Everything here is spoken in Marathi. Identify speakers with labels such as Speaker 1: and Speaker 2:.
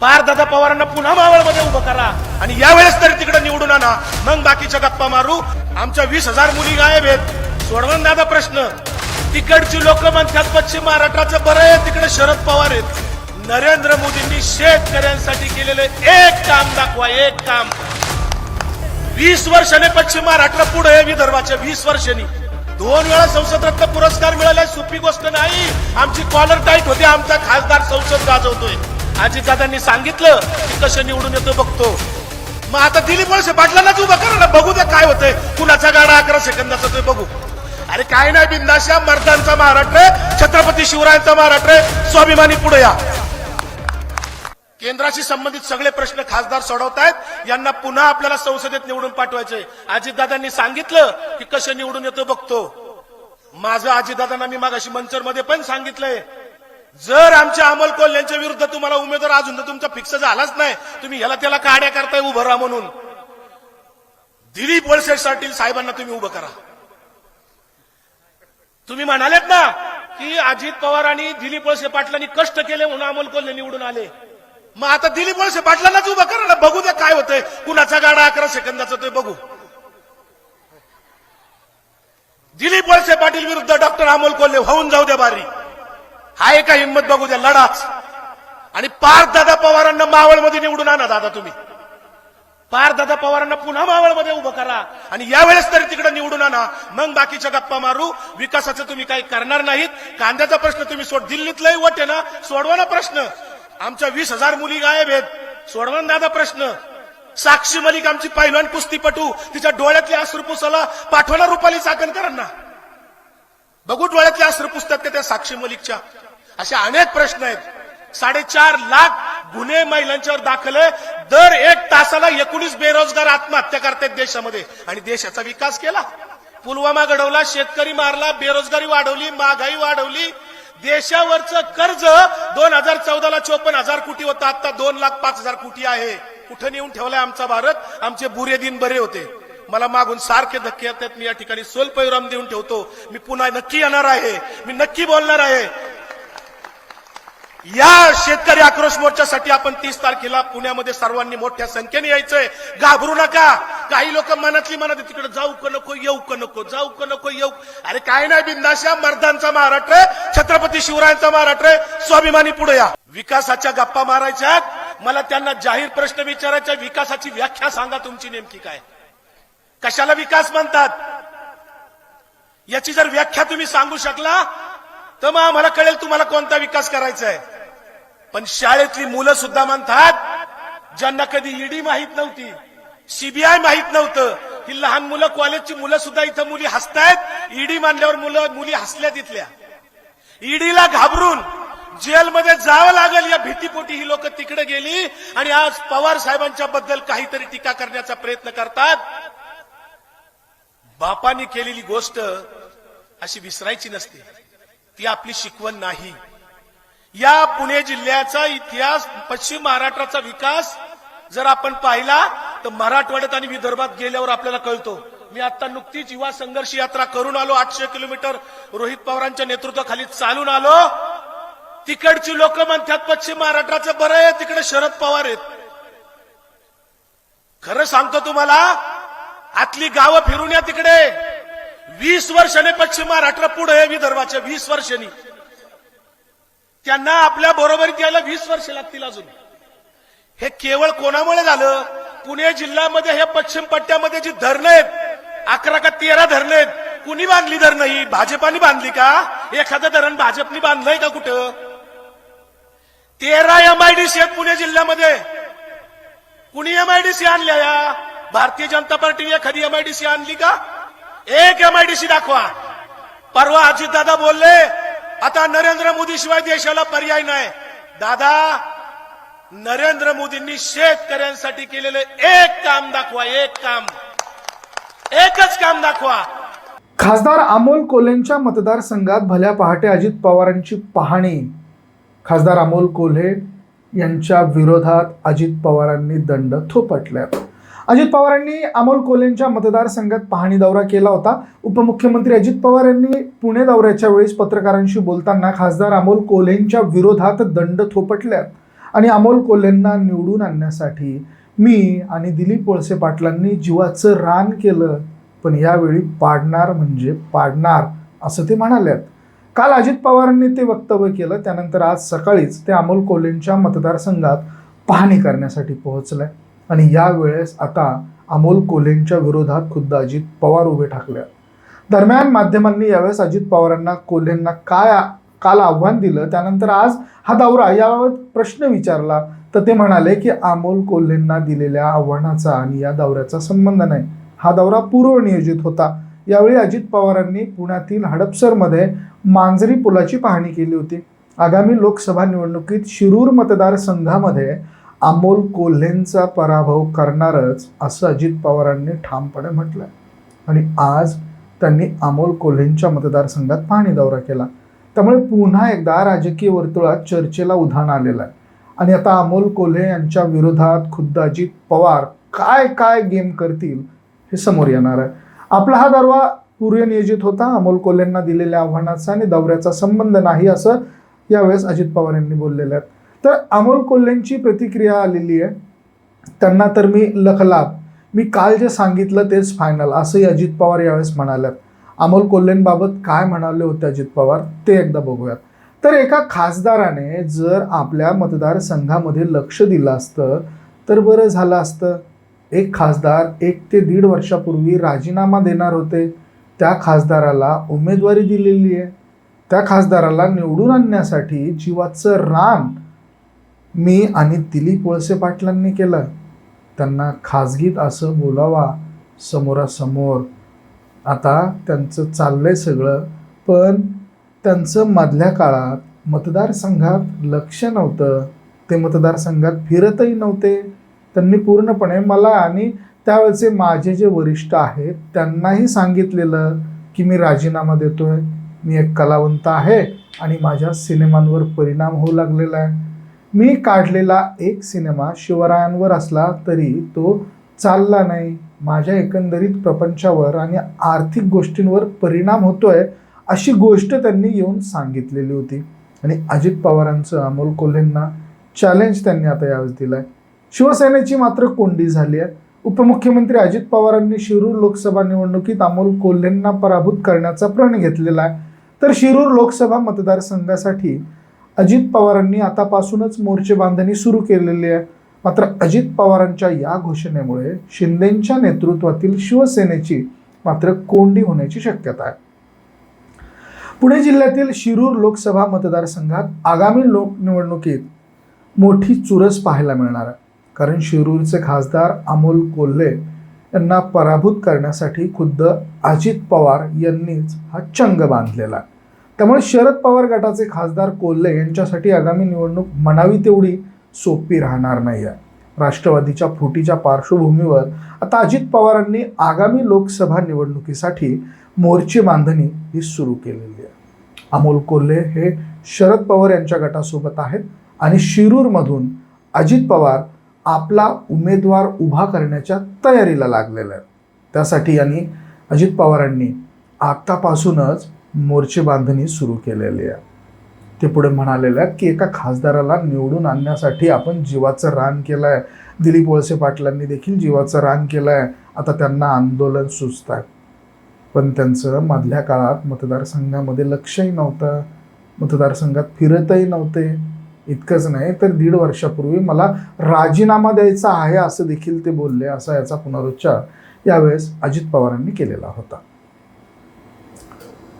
Speaker 1: पार दादा पवारांना पुन्हा मावळमध्ये उभं करा. आणि यावेळेस तरी तिकडे निवडून आणा. मग बाकीच्या गप्पा मारू. आमच्या वीस हजार मुली गायब आहेत. सोडवण दादा प्रश्न. तिकडची लोक म्हणतात पश्चिम महाराष्ट्राचं बरं आहे तिकडे शरद पवार आहेत. नरेंद्र मोदींनी शेतकऱ्यांसाठी केलेलं एक काम दाखवा एक काम. वीस वर्षाने पश्चिम महाराष्ट्र पुढे आहे विदर्भाच्या वीस वर्षांनी. दोन वेळा संसद रत्न पुरस्कार मिळाला सोपी गोष्ट नाही. आमची कॉलर टाईट होते आमचा खासदार संसद गाजवतोय. अजितदादांनी सांगितलं की कसं निवडून येतो बघतो. मग आता दिलीप वळसे पाटलांनाच उभा करा ना बघू द्या काय होतंय. कुणाचा गाडा अकरा सेकंदाचा ते बघू. अरे काय नाही बिंदाशा मर्दांचा महाराष्ट्र आहे, छत्रपती शिवरायांचा महाराष्ट्र आहे, स्वाभिमानी पुढे या. केंद्राशी संबंधित सगळे प्रश्न खासदार सोडवतायत यांना पुन्हा आपल्याला संसदेत निवडून पाठवायचे. अजितदादांनी सांगितलं की कसं निवडून येतो बघतो. माझं अजितदादांना मी मागाशी मंचरमध्ये पण सांगितलंय. जर आमच्या अमल कोल यांच्या विरुद्ध तुम्हाला उमेदवार अजून तर तुमचा फिक्स झालाच नाही. तुम्ही ह्याला त्याला काड्या करताय उभं राहा म्हणून. दिलीप वळसे पाटील साहेबांना तुम्ही उभं करा. तुम्ही म्हणालेत ना की अजित पवार आणि दिलीप वळसे पाटलांनी कष्ट केले म्हणून अमोल कोल्हे निवडून आले. मग आता दिलीप वळसे पाटलांनाच उभं करा ना बघू द्या काय होतंय. कुणाचा गाडा अकरा सेकंदाचा ते बघू. दिलीप वळसे पाटील विरुद्ध डॉक्टर अमोल कोल्हे होऊन जाऊ द्या बारी. आहे का हिंमत बघू द्या लढाच. आणि पार्थ दादा पवारांना मावळमध्ये निवडून आणा दादा तुम्ही. पार दादा पवारांना पुन्हा मावळमध्ये उभं करा. आणि यावेळेस तरी तिकडे निवडून आणा. मग बाकीच्या गप्पा मारू. विकासाचं तुम्ही काही करणार नाहीत. कांद्याचा प्रश्न तुम्ही सोड. दिल्लीतलाही वट आहे ना. सोडवा ना प्रश्न. आमच्या वीस हजार मुली गायब आहेत. सोडवा ना दादा प्रश्न. साक्षी मलिक आमची पैलवान कुस्तीपटू. तिच्या डोळ्यातले अश्रू पुसाला पाठवणार रुपाली चाकणकरांना. बघू डोळ्यातले अश्रू पुसतात का त्या साक्षी मलिकच्या. असे अनेक प्रश्न आहेत. साडेचार लाख गुन्हे महिलांच्यावर दाखल आहे. दर एक तासाला एकोणीस बेरोजगार आत्महत्या करतात देशामध्ये. आणि देशाचा विकास केला. पुलवामा घडवला शेतकरी मारला बेरोजगारी वाढवली महागाई वाढवली. देशावरचं कर्ज दोन हजार चौदाला चोपन्न हजार कोटी होतं. आता दोन लाख पाच हजार कोटी आहे. कुठं नेऊन ठेवलाय आमचा भारत? आमचे बुरे दिन बरे होते. मला मागून सारखे धक्के येतात. मी या ठिकाणी सोलपैराम देऊन ठेवतो. मी पुन्हा नक्की येणार आहे. मी नक्की बोलणार आहे. या शेतकरी आक्रोश मोर्चासाठी आपण तीस तारखेला पुण्यामध्ये सर्वांनी मोठ्या संख्येने यायचंय. घाबरू नका. काही लोक मनातली मनात तिकडे जाऊ का नको येऊ का नको जाऊ का नको येऊ. अरे काय नाही बिंदाशा मर्दांचा महाराष्ट्र छत्रपती शिवरायांचा महाराष्ट्र. स्वाभिमानी पुढे या. विकासाच्या गप्पा मारायच्या मला त्यांना जाहीर प्रश्न विचारायचा विकासाची व्याख्या सांगा तुमची नेमकी काय. कशाला विकास म्हणतात? याची जर व्याख्या तुम्ही सांगू शकला तर मग आम्हाला कळेल तुम्हाला कोणता विकास करायचा आहे पण शाळेतली मुलं सुद्धा म्हणतात ज्यांना कधी ईडी माहीत नव्हती सीबीआय माहीत नव्हतं ही लहान मुलं कॉलेजची मुलं सुद्धा इथं मुली हसतायत ईडी मानल्यावर मुलं मुली हसल्या तिथल्या. ईडीला घाबरून जेलमध्ये जावं लागेल या भीतीपोटी ही लोक तिकडे गेली आणि आज पवार साहेबांच्या बद्दल काहीतरी टीका करण्याचा प्रयत्न करतात. बापाने केलेली गोष्ट अशी विसरायची नसते. ती आपली शिकवण नाही. या पुणे जिल्ह्याचा इतिहास पश्चिम महाराष्ट्राचा विकास जर आपण पाहिला तर मराठवाड्यात आणि विदर्भात गेल्यावर आपल्याला कळतो. मी आता नुकतीच युवा संघर्ष यात्रा करून आलो आठशे किलोमीटर रोहित पवारांच्या नेतृत्वाखाली चालून आलो. तिकडची लोक म्हणतात पश्चिम महाराष्ट्राचं बरं आहे तिकडे शरद पवार आहेत. खरं सांगतो तुम्हाला आतली गावं फिरून या तिकडे. वीस वर्षाने पश्चिम महाराष्ट्र पुढे आहे विदर्भाच्या वीस वर्षांनी. त्यांना आपल्या बरोबरीत यायला वीस वर्ष लागतील अजून. हे केवळ कोणामुळे झालं? पुणे जिल्ह्यामध्ये हे पश्चिम पट्ट्यामध्ये जी धरणं आहेत अकरा का तेरा धरणं आहेत कुणी बांधली धरणं ही? भाजपाने बांधली का? एखादं धरण भाजपनी बांधलंय का कुठं? तेरा एमआयडीसी आहेत पुणे जिल्ह्यामध्ये. कुणी एमआयडीसी आणल्या या? भारतीय जनता पार्टीने एखादी एमआयडीसी आणली का? एक एमआयडीसी दाखवा. परवा अजितदादा बोलले आता नरेंद्र मोदी शिवाय देशाला पर्याय नाही. दादा नरेंद्र मोदींनी शेतकऱ्यांसाठी केलेलं एक काम दाखवा एक काम. एकच काम दाखवा.
Speaker 2: खासदार अमोल कोल्हेंच्या मतदारसंघात भल्या पहाटे अजित पवारांची पाहणी. खासदार अमोल कोल्हे यांच्या विरोधात अजित पवारांनी दंड थोपटल्यात. अजित पवारांनी अमोल कोलेंच्या मतदारसंघात पाहणी दौरा केला होता. उपमुख्यमंत्री अजित पवार यांनी पुणे दौऱ्याच्या वेळेस पत्रकारांशी बोलताना खासदार अमोल कोलेंच्या विरोधात दंड थोपटल्यात आणि अमोल कोलेंना निवडून आणण्यासाठी मी आणि दिलीप वळसे पाटलांनी जीवाचं रान केलं पण यावेळी पाडणार म्हणजे पाडणार असं ते म्हणाले काल अजित पवारांनी ते वक्तव्य केलं त्यानंतर आज सकाळीच ते अमोल कोलेंच्या मतदारसंघात पाहणी करण्यासाठी पोहोचलंय आणि यावेळेस आता अमोल कोल्हेंच्या विरोधात खुद्द अजित पवार उभे ठाकले दरम्यान माध्यमांनी यावेळेस अजित पवारांना कोल्हेंना काय काल आव्हान दिलं त्यानंतर आज हा दौरा याबाबत प्रश्न विचारला. तर ते म्हणाले की अमोल कोल्हेंना दिलेल्या आव्हानाचा आणि या दौऱ्याचा संबंध नाही. हा दौरा पूर्वनियोजित होता. यावेळी अजित पवारांनी पुण्यातील हडपसरमध्ये मांजरी पुलाची पाहणी केली होती. आगामी लोकसभा निवडणुकीत शिरूर मतदारसंघामध्ये अमोल कोल्हेंचा पराभव करणारच असं अजित पवारांनी ठामपणे म्हटलंय. आणि आज त्यांनी अमोल कोल्हेंच्या मतदारसंघात पाहणी दौरा केला. त्यामुळे पुन्हा एकदा राजकीय वर्तुळात चर्चेला उधाण आलेलं आहे. आणि आता अमोल कोल्हे यांच्या विरोधात खुद्द अजित पवार काय काय गेम करतील हे समोर येणार आहे. आपला हा दरवा पूर्वनियोजित होता. अमोल कोल्हेंना दिलेल्या आव्हानाचा आणि दौऱ्याचा संबंध नाही असं यावेळेस अजित पवार यांनी बोललेलं आहे तर अमोल कोल्हेंची प्रतिक्रिया आलेली आहे. त्यांना तर मी लखलात. मी काल जे सांगितलं तेच फायनल असंही अजित पवार यावेळेस म्हणाल्यात अमोल कोल्हेंबाबत काय म्हणाले होते अजित पवार ते एकदा बघूयात. तर एका खासदाराने जर आपल्या मतदारसंघामध्ये लक्ष दिलं असतं तर बरं झालं असतं. एक खासदार एक ते दीड वर्षापूर्वी राजीनामा देणार होते. त्या खासदाराला उमेदवारी दिलेली आहे. त्या खासदाराला निवडून आणण्यासाठी जीवाचं रान मी आणि दिलीप वळसे पाटलांनी केलं. त्यांना खाजगीत असं बोलावा समोरासमोर. आता त्यांचं चाललंय सगळं पण त्यांचं मधल्या काळात मतदारसंघात लक्ष नव्हतं. ते मतदारसंघात फिरतही नव्हते. त्यांनी पूर्णपणे मला आणि त्यावेळेचे माझे जे वरिष्ठ आहेत त्यांनाही सांगितलेलं की मी राजीनामा देतोय. मी एक कलावंत आहे आणि माझ्या सिनेमांवर परिणाम होऊ लागलेला आहे. मी काढलेला एक सिनेमा शिवरायांवर असला तरी तो चालला नाही. माझ्या एकंदरीत प्रपंचावर आणि आर्थिक गोष्टींवर परिणाम होतोय अशी गोष्ट त्यांनी येऊन सांगितलेली होती. आणि अजित पवारांचं अमोल कोल्हेंना चॅलेंज त्यांनी आता यावेळेस दिलंय. शिवसेनेची मात्र कोंडी झाली आहे. उपमुख्यमंत्री अजित पवारांनी शिरूर लोकसभा निवडणुकीत अमोल कोल्हेंना पराभूत करण्याचा प्रण घेतलेला आहे. तर शिरूर लोकसभा मतदारसंघासाठी अजित पवारांनी आतापासूनच मोर्चे बांधणी सुरू केलेली आहे. मात्र अजित पवारांच्या या घोषणेमुळे शिंदेच्या नेतृत्वातील शिवसेनेची मात्र कोंडी होण्याची शक्यता आहे. पुणे जिल्ह्यातील शिरूर लोकसभा मतदारसंघात आगामी लोकनिवडणुकीत मोठी चुरस पाहायला मिळणार आहे. कारण शिरूरचे खासदार अमोल कोल्हे यांना पराभूत करण्यासाठी खुद्द अजित पवार यांनीच हा चंग बांधलेला आहे. त्यामुळे शरद पवार गटाचे खासदार कोल्हे यांच्यासाठी आगामी निवडणूक म्हणावी तेवढी सोपी राहणार नाही आहे राष्ट्रवादीच्या फुटीच्या पार्श्वभूमीवर आता अजित पवारांनी आगामी लोकसभा निवडणुकीसाठी मोर्चे बांधणी ही सुरू केलेली आहे. अमोल कोल्हे हे शरद पवार यांच्या गटासोबत आहेत आणि शिरूरमधून अजित पवार आपला उमेदवार उभा करण्याच्या तयारीला लागलेला आहे त्यासाठी यांनी अजित पवारांनी आतापासूनच मोर्चे बांधणी सुरू केलेली आहे. ते पुढे म्हणालेलं आहे की एका खासदाराला निवडून आणण्यासाठी आपण जीवाचं रान केलं आहे दिलीप वळसे पाटलांनी देखील जीवाचं रान केलं आहे आता त्यांना आंदोलन सुचत आहे पण त्यांचं मधल्या काळात मतदारसंघामध्ये लक्षही नव्हतं. मतदारसंघात फिरतही नव्हते. इतकंच नाही तर दीड वर्षापूर्वी मला राजीनामा द्यायचा आहे असं देखील ते बोलले असा याचा पुनरुच्चार यावेळेस अजित पवारांनी केलेला होता.